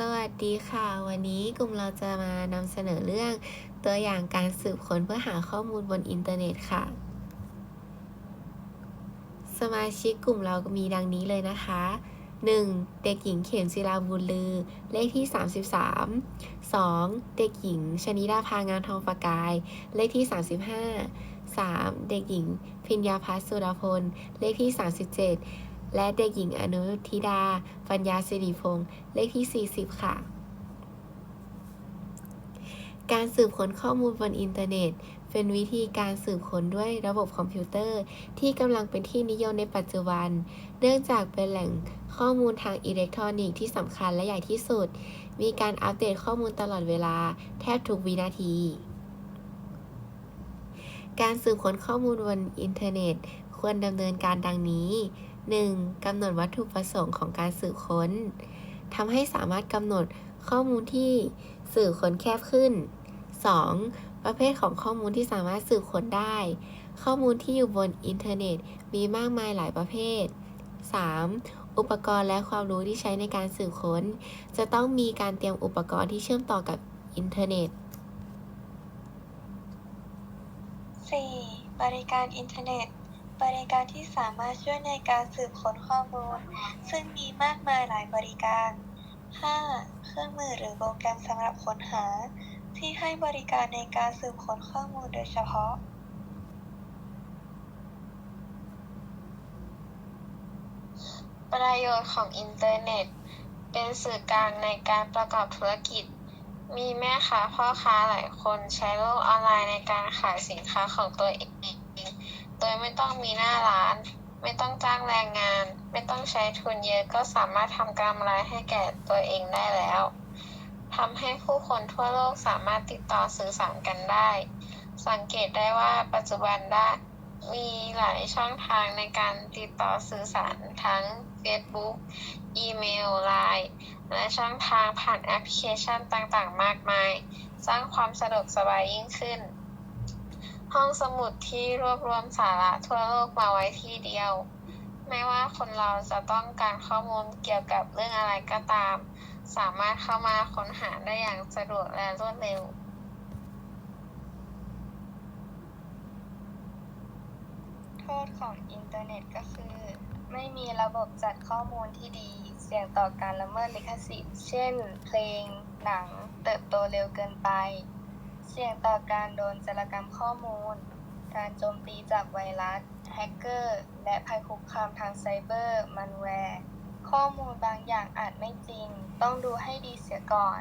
สวัสดีค่ะ วันนี้กลุ่มเราจะมานำเสนอเรื่องตัวอย่างการสืบค้นเพื่อหาข้อมูลบนอินเทอร์เน็ตค่ะ สมาชิกกลุ่มเราก็มีดังนี้เลยนะคะ 1. เด็กหญิงเข็มศิลาบุญลือ เลขที่ 33 2. เด็กหญิงชนิดาพางามทองประกาย เลขที่ 35 3. เด็กหญิงพิญญาพัฒสุรพล เลขที่ 37 และเด็กหญิงอนุทิดา ปัญญาสิริพงศ์เลขที่ 40 ค่ะ การสืบค้นข้อมูลบนอินเทอร์เน็ต เป็นวิธีการสืบค้นด้วยระบบคอมพิวเตอร์ ที่กำลังเป็นที่นิยมในปัจจุบัน เนื่องจากเป็นแหล่งข้อมูลทางอิเล็กทรอนิกส์ที่สำคัญและใหญ่ที่สุด มีการอัปเดตข้อมูลตลอดเวลา แทบทุกวินาทีการสืบค้นข้อมูลบนอินเทอร์เน็ต ควรดำเนินการดังนี้ 1. กำหนดวัตถุประสงค์ของการสืบค้นทำให้สามารถกำหนดข้อมูลที่สืบค้นแคบขึ้น 2. ประเภทของข้อมูลที่สามารถสืบค้นได้ ข้อมูลที่อยู่บนอินเทอร์เน็ตมีมากมายหลายประเภท 3. อุปกรณ์และความรู้ที่ใช้ในการสืบค้น จะต้องมีการเตรียมอุปกรณ์ที่เชื่อมต่อกับอินเทอร์เน็ต 4. บริการอินเทอร์เน็ต บริการที่สามารถช่วยในการสืบค้นข้อมูล ซึ่งมีมากมายหลายบริการ 5. เครื่องมือหรือโปรแกรมสำหรับค้นหา ที่ให้บริการในการสืบค้นข้อมูลโดยเฉพาะประโยชน์ของอินเทอร์เน็ต เป็นสื่อกลางในการประกอบธุรกิจ มีแม่ค้าพ่อค้าหลายคนใช้โลกออนไลน์ในการขายสินค้าของตัวเอง โดยไม่ต้องมีหน้าร้าน ไม่ต้องจ้างแรงงาน ไม่ต้องใช้ทุนเยอะก็สามารถทำกำไรให้แก่ตัวเองได้แล้วทำให้ผู้คนทั่วโลกสามารถติดต่อสื่อสารกันได้ สังเกตได้ว่าปัจจุบันได้มีหลายช่องทางในการติดต่อสื่อสารทั้ง Facebook อีเมล Line และช่องทางผ่านแอปพลิเคชันต่างๆ มากมาย สร้างความสะดวกสบายยิ่งขึ้น ห้องสมุดที่รวบรวมสาระทั่วโลกมาไว้ที่เดียว ไม่ว่าคนเราจะต้องการข้อมูลเกี่ยวกับเรื่องอะไรก็ตาม สามารถเข้ามาค้นหาได้อย่างสะดวกและรวดเร็วโทษของอินเทอร์เน็ตก็คือ ไม่มีระบบจัดข้อมูลที่ดี เสี่ยงต่อการละเมิดลิขสิทธิ์ เช่น เพลง หนัง เติบโตเร็วเกินไป เสี่ยงต่อการโดนจารกรรมข้อมูล การโจมตีจากไวรัส แฮกเกอร์ และภัยคุกคามทางไซเบอร์ มันแวร์ ข้อมูลบางอย่างอาจไม่จริง ต้องดูให้ดีเสียก่อน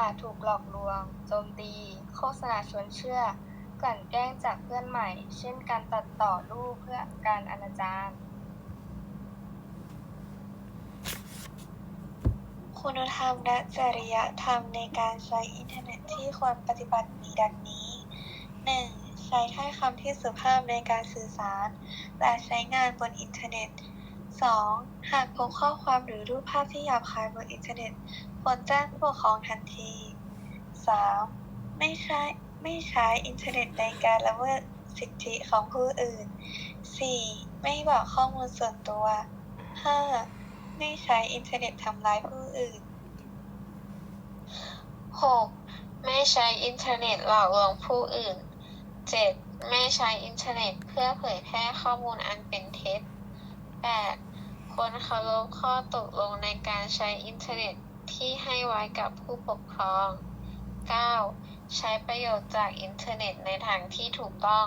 อาจถูกหลอกลวง โจมตี โฆษณาชวนเชื่อ กลั่นแกล้งจากเพื่อนใหม่ เช่นการตัดต่อรูปเพื่อการอนาจาร คุณธรรมและจริยธรรมในการใช้อินเทอร์เน็ตที่ควรปฏิบัติมีดังนี้ 1. ใช้ถ้อยคำที่สุภาพในการสื่อสาร และใช้งานบนอินเทอร์เน็ต 2. หากพบข้อความหรือรูปภาพที่หยาบคายบนอินเทอร์เน็ตควรแจ้งผู้ปกครองทันที 3. ไม่ใช้ไม่ใช้อินเทอร์เน็ตในการละเมิดสิทธิของผู้อื่น 4. ไม่บอกข้อมูลส่วนตัว 5. ไม่ใช้อินเทอร์เน็ตทำร้ายผู้อื่น 6. ไม่ใช้อินเทอร์เน็ตหลอกลวงผู้อื่น 7. ไม่ใช้อินเทอร์เน็ตเพื่อเผยแพร่ข้อมูลอันเป็นเท็จ 8. ควรเคารพข้อตกลงในการใช้อินเทอร์เน็ตที่ให้ไว้กับผู้ปกครอง 9. ใช้ประโยชน์จากอินเทอร์เน็ตในทางที่ถูกต้อง